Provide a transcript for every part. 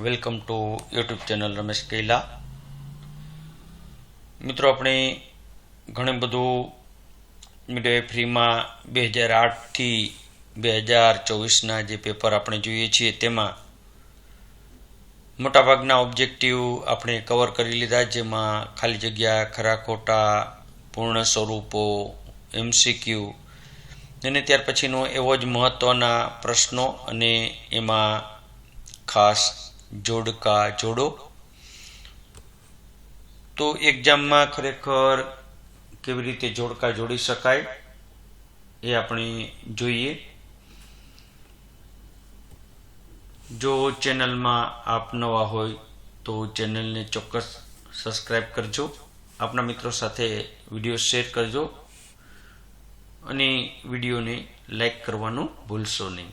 Welcome to YouTube channel Ramesh Kaila. મિત્રો, આપણે ઘણું બધું મીડિયા ફ્રીમાં બે હજાર આઠથી બે હજાર ચોવીસના જે પેપર આપણે જોઈએ છીએ તેમાં મોટાભાગના ઓબ્જેક્ટિવ આપણે કવર કરી લીધા, જેમાં ખાલી જગ્યા, ખરા ખોટા, પૂર્ણ સ્વરૂપો, એમસીક્યુ અને ત્યાર પછીનો એવો જ મહત્ત્વના પ્રશ્નો અને એમાં ખાસ જોડકા જોડો. તો એક્ઝામમાં ખરેખર કેવી રીતે જોડકા જોડી શકાય એ આપણે જોઈએ. જો ચેનલમાં આપ નવા હોય તો ચેનલને ચોક્કસ સબસ્ક્રાઈબ કરજો. આપના મિત્રો સાથે વીડિયો શેર કરજો. અને વિડીયોને લાઈક કરવાનું ભૂલશો નહીં.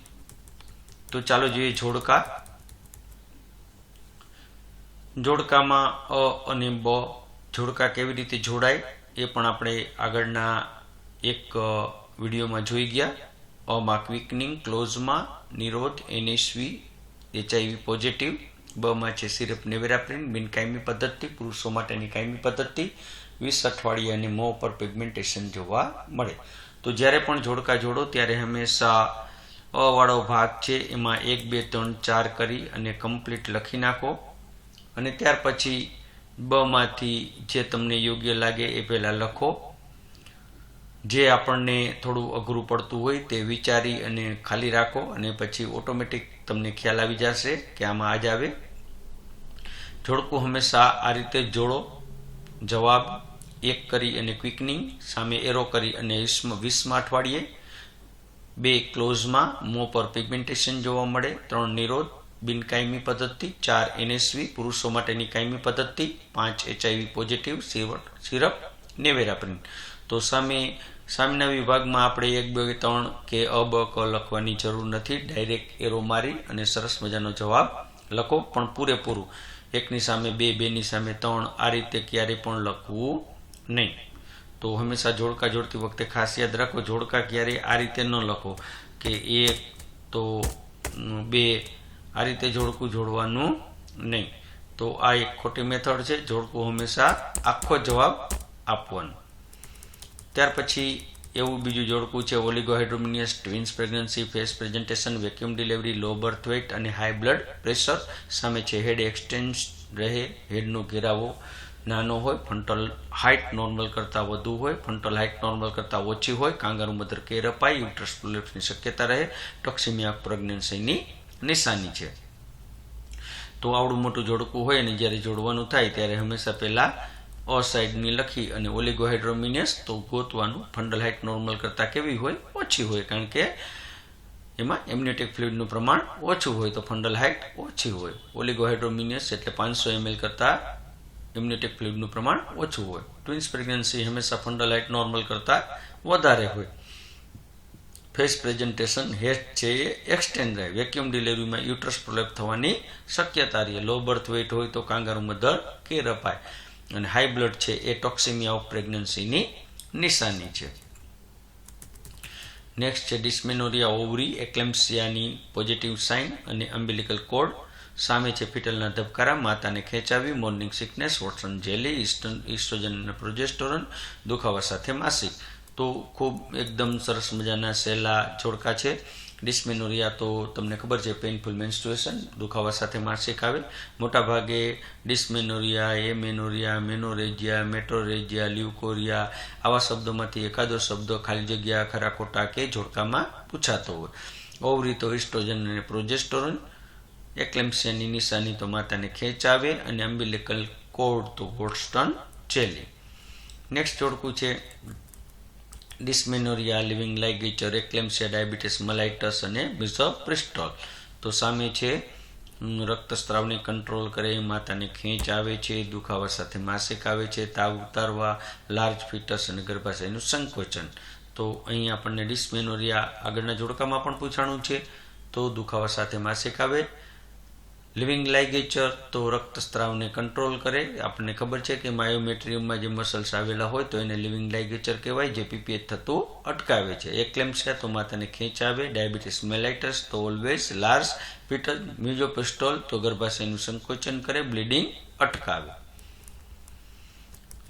તો ચાલો જોઈએ જોડકા. જોડકામાં અ અને બ, જોડકા કેવી રીતે જોડાય એ પણ આપણે આગળના એક વિડીયોમાં જોઈ ગયા. અમાં ક્વિકનિંગ ક્લોઝમાં, નિરોધ, એનએસવી, એચઆઈવી પોઝિટિવ, બમાં છે સિરપ નેવેરાપ્રિન, બિનકાયમી પદ્ધતિ, પુરુષો માટેની કાયમી પદ્ધતિ વીસ અઠવાડિયે અને મોં પર પિગમેન્ટેશન જોવા મળે. તો જ્યારે પણ જોડકા જોડો ત્યારે હંમેશા અ વાળો ભાગ છે એમાં એક, બે, ત્રણ, ચાર કરી અને કમ્પ્લીટ લખી નાખો. અને ત્યાર પછી બમાંથી જે તમને યોગ્ય લાગે એ પહેલાં લખો. જે આપણને થોડું અઘરું પડતું હોય તે વિચારી અને ખાલી રાખો અને પછી ઓટોમેટિક તમને ખ્યાલ આવી જશે કે આમાં આજ આવે. જોડકું હંમેશા આ રીતે જોડો. જવાબ, એક કરી અને ક્વિકનિંગ સામે એરો કરી અને વીસમાં અઠવાડિયે. બે ક્લોઝમાં મોં પર પિગમેન્ટેશન જોવા મળે. ત્રણ નિરોધ. બિનકાયમી પદ્ધતિ, ચાર એનએસવી પુરુષો માટેની કાયમી પદ્ધતિ, પાંચ એચઆઈવી પોઝિટિવ સિરપ, નેવેરાપ્રિન. તો સામે, સામેના વિભાગમાં આપણે એક, બે, ત્રણ કે અ ક લખવાની જરૂર નથી. ડાયરેક્ટ એરો મારી અને સરસ મજાનો જવાબ લખો. પણ પૂરેપૂરું, એકની સામે બે, બેની સામે ત્રણ, આ રીતે ક્યારેય પણ લખવું નહીં. તો હંમેશા જોડકા જોડતી વખતે ખાસ યાદ રાખો, જોડકા ક્યારેય આ રીતે ન લખો કે એક, તો બે આ રીતે જોડકું જોડવાનું નહીં. તો આ એક ખોટી મેથડ છે, જોડકું હંમેશા આખો જવાબ આપવાનો. ત્યાર પછી એવું બીજું જોડકું છે, oligohydramnios twins pregnancy, face presentation, vacuum delivery, low birth weight અને હાઈ બ્લડ પ્રેશર સામે છે. હેડ એક્સટેન્સ રહે, હેડનો ઘેરાવો નાનો હોય ફંટલ હાઇટ નોર્મલ કરતાં વધુ હોય ફંટલ હાઇટ નોર્મલ કરતાં ઓછી હોય, કાંગર મધર કેર અપાય, યુટ્રસ પ્રોલેપ્સની શક્યતા રહે, ટોક્સિમિયા પ્રેગ્નન્સીની નિશાની છે. તો આવડું મોટું જોડકું હોય અને જ્યારે જોડવાનું થાય ત્યારે હંમેશા પહેલાં અ સાઇડની લખી અને ઓલિગોહાઇડ્રોમિનિયસ તો ગોતવાનું, ફંડલ હાઇટ નોર્મલ કરતાં કેવી હોય? ઓછી હોય, કારણ કે એમાં એમ્યુનેટિક ફ્લુઇડનું પ્રમાણ ઓછું હોય, તો ફંડલ હાઇટ ઓછી હોય. ઓલિગોહાઇડ્રોમિનિયસ એટલે પાંચસો એમએલ કરતાં એમ્યુનેટિક ફ્લુઇડનું પ્રમાણ ઓછું હોય. ટ્વિન્સ પ્રેગ્નન્સી હંમેશા ફંડલ હાઇટ નોર્મલ કરતાં વધારે હોય. ફેસ પ્રેઝન્ટેશન હેડ છે એ એક્સટેન્ડ રહે વેક્યુમ ડિલિવરીમાં યુટ્રસ પ્રોલેપ થવાની શક્યતા રહે. લો બર્થ વેઇટ હોય તો કાંગારુ મધર કેર અપાય અને હાઈ બ્લડ છે એ ટોક્સિમિયા ઓફ પ્રેગ્નન્સીની નિશાની છે. નેક્સ્ટ છે ડિસ્મેનોરિયા ઓવરી એક્લેમ્સિયાની પોઝિટિવ સાઇન અને અમ્બિલિકલ કોડ સામે છે ફિટલના ધબકારા, માતાને ખેંચાવી મોર્નિંગ સિકનેસ વોટસન જેલી ઇસ્ટન ઇસ્ટ્રોજન અને પ્રોજેસ્ટોરન દુખાવા સાથે માસિક. તો ખૂબ એકદમ સરસ મજાના સહેલા જોડકા છે. ડિસ્મેનોરિયા તો તમને ખબર છે પેઇનફુલ મેન્સ્ટ્રુએશન દુખાવા સાથે માસિક આવે. મોટાભાગે ડિસ્મેનોરિયા એ મેનોરિયા મેનોરેજિયા મેટ્રોરેજિયા લ્યુકોરિયા આવા શબ્દોમાંથી એકાદો શબ્દ ખાલી જગ્યા ખરા ખોટા કે જોડકામાં પૂછાતો હોય. ઓવરી તો ઇસ્ટ્રોજન અને પ્રોજેસ્ટોરન એક્લેમ્સિયાની નિશાની તો માતાને ખેંચ આવે અને અમ્બિલિકલ કોડ તો હોટસ્ટન ચેલે. નેક્સ્ટ જોડકું છે ડિસ્મેનોરિયા લિવિંગ લાઇગેચર એક્લેમ્સિયા ડાયાબિટીસ મલાઇટસ અને મિઝોપ્રિસ્ટોલ તો સામે છે રક્તસ્રાવને કંટ્રોલ કરે, માતાને ખેંચ આવે છે, દુખાવા સાથે માસિક આવે છે, તાવ ઉતારવા લાર્જ ફિટસ અને ગર્ભાશયનું સંકોચન. તો અહીં આપણને ડિસ્મેનોરિયા આગળના જોડકામાં પણ પૂછાણું છે. તો દુખાવા સાથે માસિક આવે લિવિંગ લાઇગેચર તો રક્તસ્રાવને કંટ્રોલ કરે. આપણને ખબર છે કે માયોમેટ્રિયમમાં જે મસલ્સ આવેલા હોય તો એને લિવિંગ લાઇગેચર કહેવાય, જે પીપીએચ થતું અટકાવે છે. એક્લેમ્સિયા તો માતાને ખેંચ આવે ડાયાબિટીસ મેલાઇટસ તો ઓલવેઝ લાર્જ પીટર મ્યુઝોપિસ્ટોલ તો ગર્ભાશયનું સંકોચન કરે, બ્લીડિંગ અટકાવે.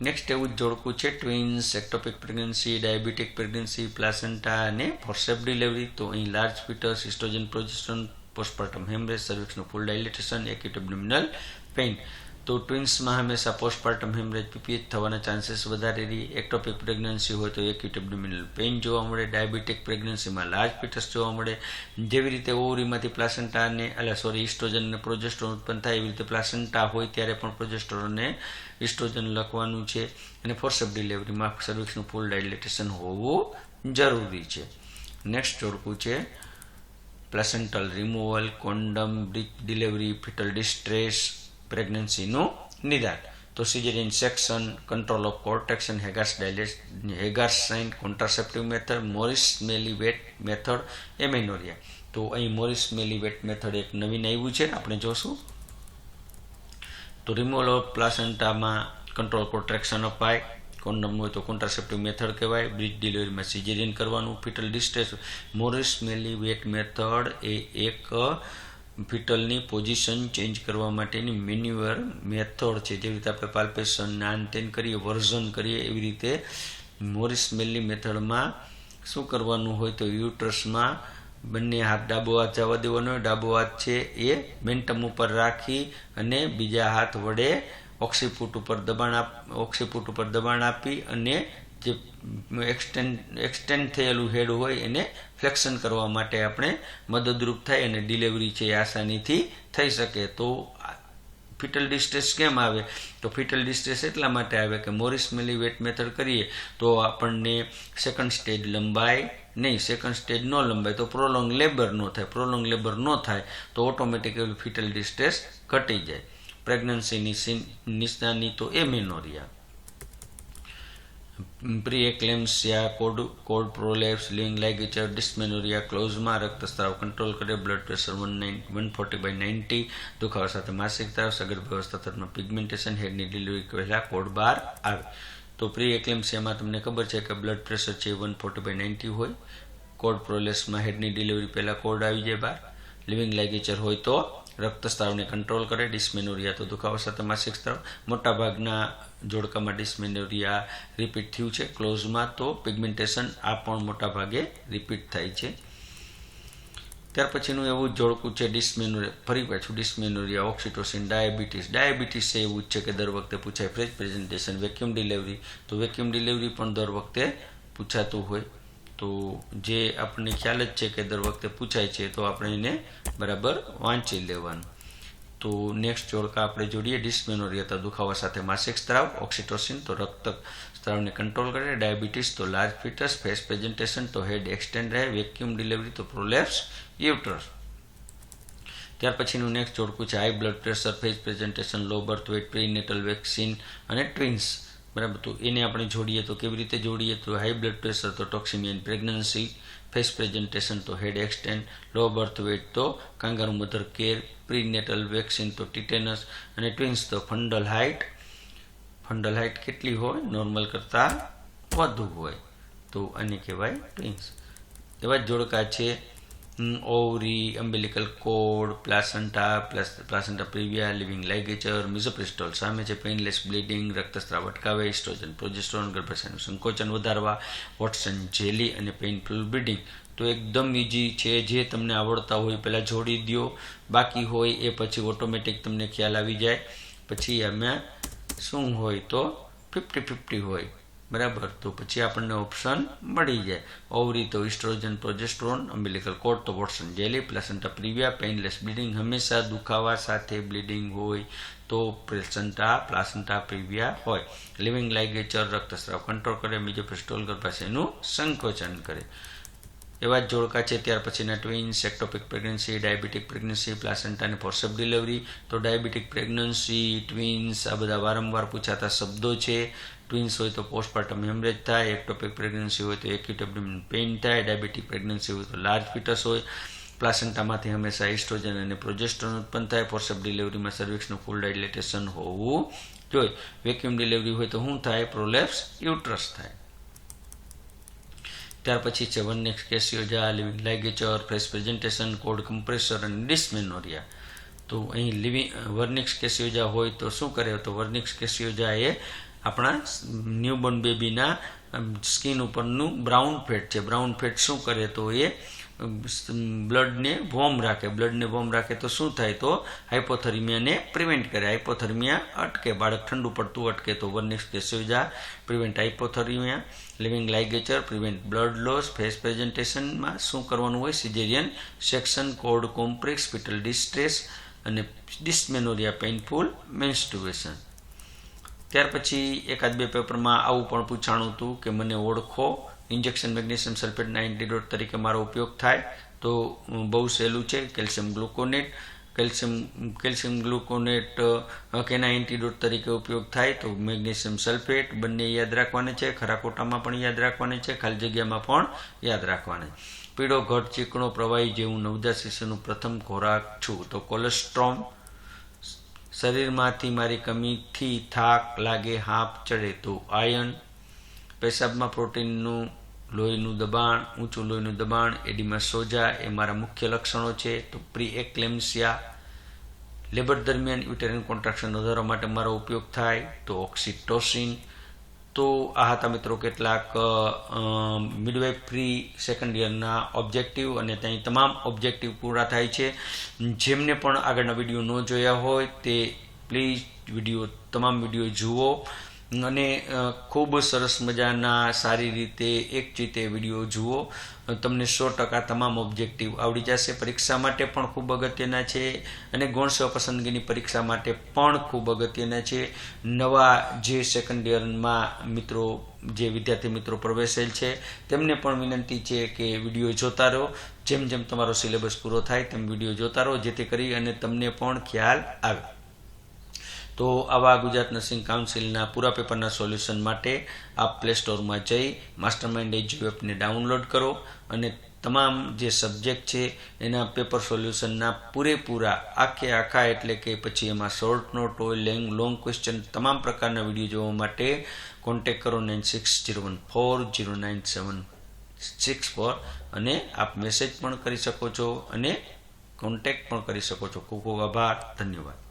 નેક્સ્ટ એવું જ જોડકું છે, twins, ectopic pregnancy, diabetic pregnancy, placenta અને ફોર્સેપ ડિલિવરી. તો અહીં large foetus oestrogen progesterone postpartum haemorrhage સર્વિક્સનું full dilatation acute abdominal pain તો ટ્વિન્સમાં હંમેશા પોસ્ટપાર્ટમ હેમરેજ પીપીએચ થવાના ચાન્સીસ વધારે રહી. એક્ટોપિક પ્રેગ્નન્સી હોય તો એક્યુટ એબડોમિનલ પેઇન જોવા મળે. ડાયાબિટીક પ્રેગ્નન્સીમાં લાર્જ પીટસ જોવા મળે. જેવી રીતે ઓવરીમાંથી પ્લાસેન્ટા અને એટલે સોરી ઇસ્ટ્રોજન અને પ્રોજેસ્ટ્રોન ઉત્પન્ન થાય, એવી રીતે પ્લાસેન્ટા હોય ત્યારે પણ પ્રોજેસ્ટ્રોનને ઇસ્ટ્રોજન લખવાનું છે. અને ફોર્સેપ ડિલિવરીમાં સર્વિક્સનું ફૂલ ડાયલેટેશન હોવું જરૂરી છે. નેક્સ્ટ જોડકું છે placental removal condom delivery foetal distress પ્રેગ્નન્સીનું નિદાન તો સિઝેરિયન સેક્શન કંટ્રોલ ઓફ હેગાસ ડાયલેસ હેગાસ sign contraceptive method Morris મેલીવેટ method amenorrhoea તો અહીં મોરિસ મેલીવેટ મેથડ એક નવીન આવ્યું છે, આપણે જોશું. તો રિમૂવલ ઓફ પ્લાસેન્ટામાં કંટ્રોલ કોન્ટ્રેક્શન અપાય કોન્ડમ હોય તો કોન્ટ્રાસેપ્ટિવ મેથડ કહેવાય, બ્રિજ ડિલિવરીમાં સિઝેરિયન કરવાનું, ફિટલ ડિસ્ટ્રેસ. મોરિસ મેલીવેટ મેથડ એ એક ફિટલની પોઝિશન ચેન્જ કરવા માટેની મેન્યુઅર મેથડ છે. જેવી રીતે આપણે પાલ્પેશન નાન તેન કરીએ, વર્ઝન કરીએ, એવી રીતે મોરિસ મેલી મેથડમાં શું કરવાનું હોય તો યુટ્રસમાં બંને હાથ ડાબો હાથ જવા દેવાનો ડાબો હાથ છે એ મેન્ટમ ઉપર રાખી અને બીજા હાથ વડે ઓક્સીપુટ ઉપર દબાણ આપ ઓક્સીપુટ ઉપર દબાણ આપી અને જે એક્સટેન્ડ એક્સટેન્ડ થયેલું હેડ હોય એને ફ્લેક્શન કરવા માટે આપણે મદદરૂપ થાય અને ડિલિવરી છે એ આસાનીથી થઈ શકે. તો ફિટલ ડિસ્ટ્રેસ કેમ આવે? તો ફિટલ ડિસ્ટ્રેસ એટલા માટે આવે કે મોરિસ મેલી વેટ મેથડ કરીએ તો આપણને સેકન્ડ સ્ટેજ લંબાય નહીં, સેકન્ડ સ્ટેજ ન લંબાય. તો પ્રોલોંગ લેબર ન થાય, પ્રોલોંગ લેબર ન થાય તો ઓટોમેટિકલી ફિટલ ડિસ્ટ્રેસ ઘટી જાય. પ્રેગ્નન્સીની નિશાની તો amenorrhoea pre eclampsia cord cord prolapse લિંગ લાઇગેચર ડિસ્મેનોરિયા ક્લોઝમાં રક્તસ્રાવ કંટ્રોલ કરે blood pressure one nine one forty by ninety દુખાવા સાથે માસિક તાવ સગર્ભ વ્યવસ્થા તરફમાં પિગમેન્ટેશન હેડની ડિલિવરી પહેલાં કોડ બાર આવે તો પ્રી એક્લેમ્સિયામાં તમને ખબર છે કે બ્લડ પ્રેશર છે વન ફોર્ટી બાય નાઇન્ટી હોય કોડ પ્રોલેપ્સમાં હેડની ડિલિવરી પહેલાં કોડ આવી જાય બહાર લિવિંગ લાઇગેચર હોય તો રક્તસ્રાવને કંટ્રોલ કરે ડિસ્મેનોરિયા તો દુખાવા સાથે માસિક સ્ત્રાવ. મોટાભાગના જોડકામાં ડિસ્મેનોરિયા રિપીટ થયું છે. ક્લોઝમાં તો પિગમેન્ટેશન આ પણ મોટાભાગે રિપીટ થાય છે. ત્યાર પછીનું એવું જોડકું છે ડિસ્મેનોરિયા ફરી પાછું ડિસ્મેનોરિયા ઓક્સિટોસિન ડાયાબિટીસ ડાયાબિટીસ એવું જ છે કે દર વખતે પૂછાય. ફ્રેશ પ્રેઝન્ટેશન વેક્યુમ ડિલિવરી તો વેક્યુમ ડિલિવરી પણ દર વખતે પૂછાતું હોય. તો જે આપણને ખ્યાલ જ છે કે દર વખતે પૂછાય છે, તો આપણે એને બરાબર વાંચી લેવાનું. તો નેક્સ્ટ જોડકા આપણે જોડીએ. ડિસ્મેનોરિયા તો દુખાવા સાથે માસિક સ્ત્રાવ, ઓક્સિટોસિન તો રક્ત સ્ત્રાવને કંટ્રોલ કરે. ડાયાબિટીસ તો લાર્જ ફિટસ ફેસ પ્રેઝન્ટેશન તો હેડ એક્સટેન્ડ રહે. વેક્યુમ ડિલિવરી તો પ્રોલેપ્સ યુટ્રસ ત્યાર પછીનું નેક્સ્ટ જોડકું છે. High blood pressure face presentation low birth weight prenatal vaccine અને ટ્વિન્સ બરાબર? તો એને આપણે જોડીએ તો કેવી રીતે જોડીએ? તો હાઈ બ્લડ પ્રેશર તો ટોક્સિમિયન પ્રેગ્નન્સી ફેસ પ્રેઝન્ટેશન તો head extend low birth weight તો kangaroo mother care prenatal vaccine તો ટીટેનસ અને ટ્વિન્સ તો ફંડલ હાઇટ ફંડલ હાઇટ કેટલી હોય? નોર્મલ કરતાં વધુ હોય. તો આને કહેવાય ટ્વિન્સ એવા જ જોડકા છે. Umbilical cord placenta plus placenta praevia living ligature misoprostol સામે છે પેઇનલેસ બ્લીડિંગ રક્તસ્રાવ અટકાવે ઇસ્ટ્રોજન પ્રોજેસ્ટ્રોન ગર્ભાશયનું સંકોચન વધારવા વોટસન જેલી અને પેઇનફુલ બ્લીડિંગ તો એકદમ ઇઝી છે, જે તમને આવડતા હોય પહેલાં જોડી દો બાકી હોય એ પછી ઓટોમેટિક તમને ખ્યાલ આવી જાય. પછી એમાં શું હોય તો ફિફ્ટી ફિફ્ટી હોય. બરાબર? તો પછી આપણને ઓપ્શન મળી જાય. ઓવરી તો ઇસ્ટ્રોજન પ્રોજેસ્ટ્રોન અમ્બિલિકલ કોટ તો Watson jelly placenta praevia painless bleeding હંમેશા દુખાવા સાથે બ્લીડિંગ હોય તો પ્લેસન્ટા પ્લાસન્ટા પ્રિવિયા હોય. લિવિંગ લાઇગેચર રક્તસ્રાવ કંટ્રોલ કરે બીજો પિસ્ટોલ ગર્ભાશયનું સંકોચન કરે. એવા જ જોડકા છે, ત્યાર પછીના twins ectopic pregnancy diabetic pregnancy placenta અને ફોર્સેપ ડિલિવરી તો ડાયાબિટીક પ્રેગ્નન્સી ટ્વિન્સ આ બધા વારંવાર પૂછાતા શબ્દો છે. ટ્વિન્સ હોય તો પોસ્ટપાર્ટમ હેમરેજ થાય એક્ટોપિક પ્રેગ્નન્સી હોય તો એક્યુટ એબડોમિનલ પેઇન થાય ડાયાબિટીક પ્રેગ્નન્સી હોય તો લાર્જ ફિટસ હોય. પ્લાસેન્ટામાંથી હંમેશા ઇસ્ટ્રોજન અને પ્રોજેસ્ટ્રોન ઉત્પન્ન થાય ફોર્સેપ ડિલિવરીમાં સર્વિક્સનું ફૂલ ડાયલેટેશન હોવું જોઈએ. વેક્યુમ ડિલિવરી હોય તો શું થાય? પ્રોલેપ્સ યુટ્રસ થાય. ત્યાર પછી છે vernix caseosa living ligature fresh presentation cord compressor અને ડિસ્મેનોરિયા તો અહીં લિવિંગ વર્નિક્સ કેસિયોજા હોય તો શું કરે? તો વર્નિક્સ કેસિયોજા એ આપણા ન્યૂબોર્ન બેબીના સ્કિન ઉપરનું બ્રાઉન ફેટ છે. બ્રાઉન ફેટ શું કરે? તો એ બ્લડને વોર્મ રાખે. બ્લડને વોર્મ રાખે તો શું થાય તો હાઇપોથર્મિયાને પ્રિવેન્ટ કરે. હાઇપોથર્મિયા અટકે. બાળક ઠંડુ પડતું અટકે તો vernix caseosa prevent hypothermia living ligature prevent blood loss, face પ્રેઝન્ટેશનમાં શું કરવાનું હોય? સિજેરિયન સેક્શન કોડ કોમ્પ્રેક્સ સ્પિટલ ડિસ્ટ્રેસ અને ડિસ્મેનોરિયા પેઇનફુલ મેન્સ્ટુએશન ત્યાર પછી એકાદ બે પેપરમાં આવું પણ પૂછાણું હતું કે મને ઓળખો ઇન્જેક્શન મેગ્નેશિયમ સલ્ફેટના એન્ટીડોટ તરીકે મારો ઉપયોગ થાય તો બહુ સહેલું છે. Calcium gluconate, calcium calcium gluconate કેના એન્ટીડોટ તરીકે ઉપયોગ થાય તો મેગ્નેશિયમ સલ્ફેટ બંને યાદ રાખવાને છે. ખરા ખોટામાં પણ યાદ રાખવાને છે. ખાલી જગ્યામાં પણ યાદ રાખવાને. પીળો ઘટ ચીકણો પ્રવાહી જેવું નવજાત શિશુનું પ્રથમ ખોરાક છું. તો કોલેસ્ટ્રોમ શરીરમાંથી મારી કમીથી થાક લાગે, હાંફ ચડે તો આયન પેશાબમાં પ્રોટીનનું, લોહીનું દબાણ, ઊંચું લોહીનું દબાણ, એડીમાં સોજા એ મારા મુખ્ય લક્ષણો છે. તો પ્રી એક્લેમ્સિયા લેબર દરમિયાન યુટેરિન કોન્ટ્રાક્શન વધારવા માટે મારો ઉપયોગ થાય તો ઓક્સિટોસિન. તો આ હતા મિત્રો, કેટલાક મિડવાઇફ ફ્રી સેકન્ડ યરના ઓબ્જેક્ટિવ અને ત્યાં તમામ ઓબ્જેક્ટિવ પૂરા થાય છે. જેમને પણ આગળના વીડિયો ન જોયા હોય તે પ્લીઝ વીડિયો તમામ વીડિયો જુઓ. અને ખૂબ સરસ મજાના સારી રીતે એક ચીતે વીડિયો જુઓ. તમને સો ટકા તમામ ઓબ્જેક્ટિવ આવડી જશે. પરીક્ષા માટે પણ ખૂબ અગત્યના છે અને ગૌણ સેવા પસંદગીની પરીક્ષા માટે પણ ખૂબ અગત્યના છે. નવા જે સેકન્ડ યરમાં મિત્રો, જે વિદ્યાર્થી મિત્રો પ્રવેશેલ છે, તેમને પણ વિનંતી છે કે વીડિયો જોતા રહો. જેમ જેમ તમારો સિલેબસ પૂરો થાય, તેમ વીડિયો જોતા રહો, જેથી કરી અને તમને પણ ખ્યાલ આવે. તો આવા ગુજરાત નર્સિંગ કાઉન્સિલના પૂરા પેપરના સોલ્યુશન માટે આપ પ્લે સ્ટોરમાં જઈ માસ્ટર માઇન્ડ એજ્યુ એપને ડાઉનલોડ કરો અને તમામ જે સબ્જેક્ટ છે એના પેપર સોલ્યુશનના પૂરેપૂરા, આખે આખા એટલે કે પછી એમાં શોર્ટ નોટ હોય, લેંગ, લોંગ ક્વેશ્ચન, તમામ પ્રકારના વીડિયો જોવા માટે કોન્ટેક કરો nine six zero one four zero nine seven six four અને આપ મેસેજ પણ કરી શકો છો અને કોન્ટેક્ટ પણ કરી શકો છો. ખૂબ ખૂબ આભાર. ધન્યવાદ.